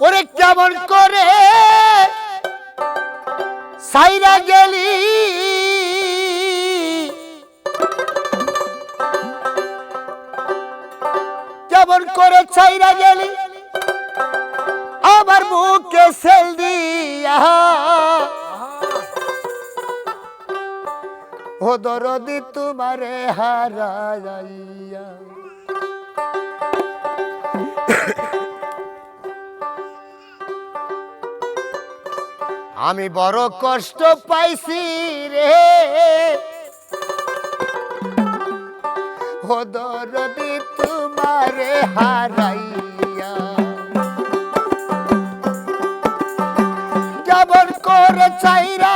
ওরে কেমন করে সাইরা গেলি? কেমন করে ছাইরা গেলি? আমার মুখে সেল দিয়া। ও দরদি তোমারে হারাইয়া। আমি বড় কষ্ট পাইছি রে। ও দরদি তোমারে হারাইয়া। কেমন করে চাইরা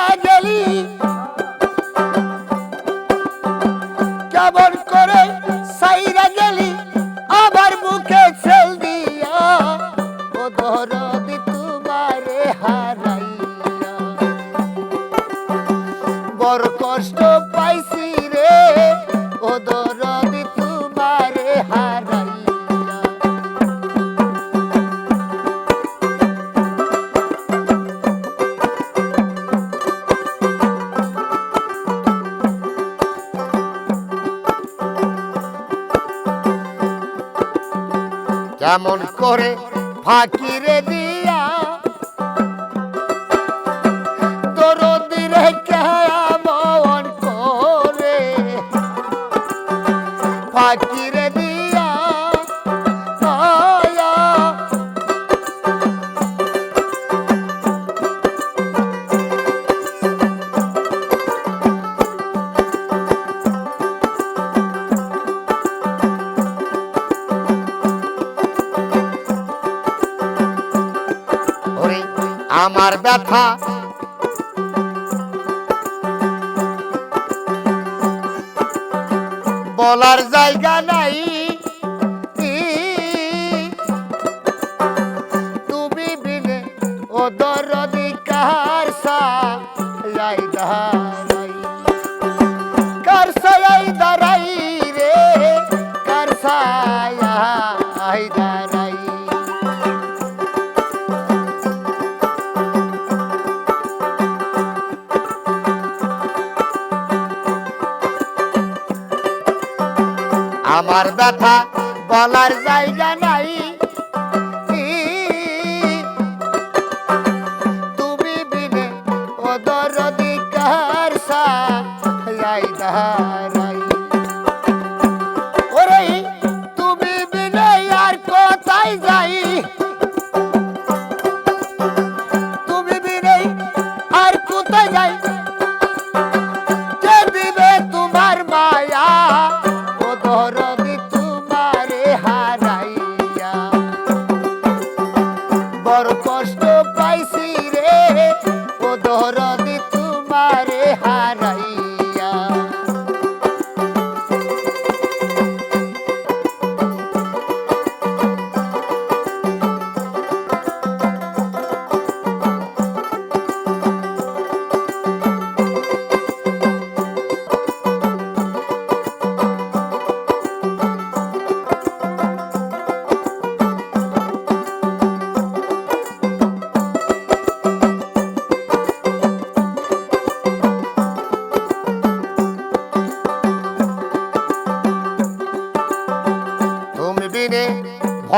কেমন করে ফাঁকি রে দিয়া আমার ব্যথা। বলার জায়গা নাই। আমার ব্যথা বলার জায়গা নাই। তুমি বিনে ওদর দিকার ওরে, তুমি বিনে আর কোথায় যাই?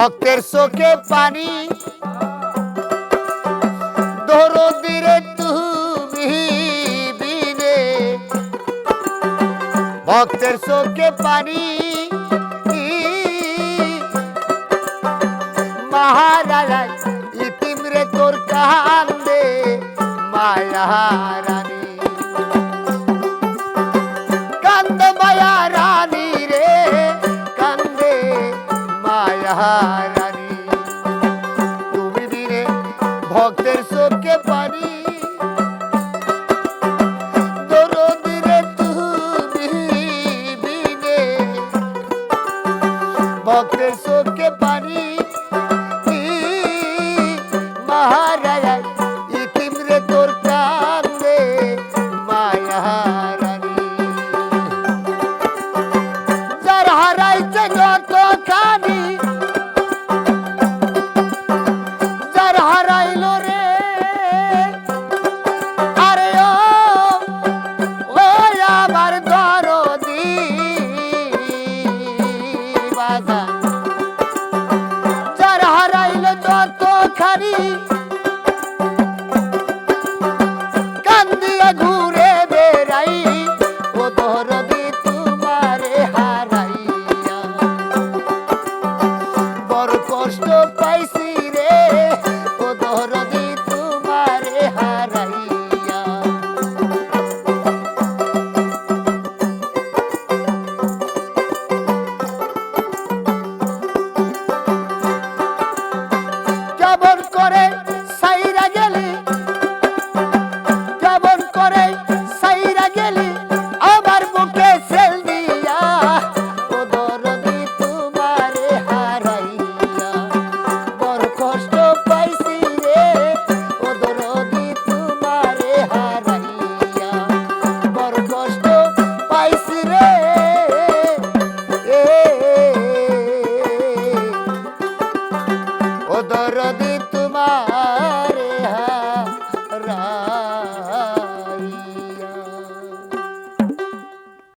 ভক্তের চোখে পানি। ধরো দিরে তুমি বিনে। ভক্তের চোখে পানি। মহারাজা ইতিমরে তোর কান্দে, মায়া রানী। কান্দে মায়া রানী রে, কান্দে মায়া কায়ায় ইতিম রে তোর প্রাণে মায়ারানি যার হারাইছে যত খানি যার হারাইল রে, আরে ও আমার দরদি বাজার। যার হারাইল যত খানি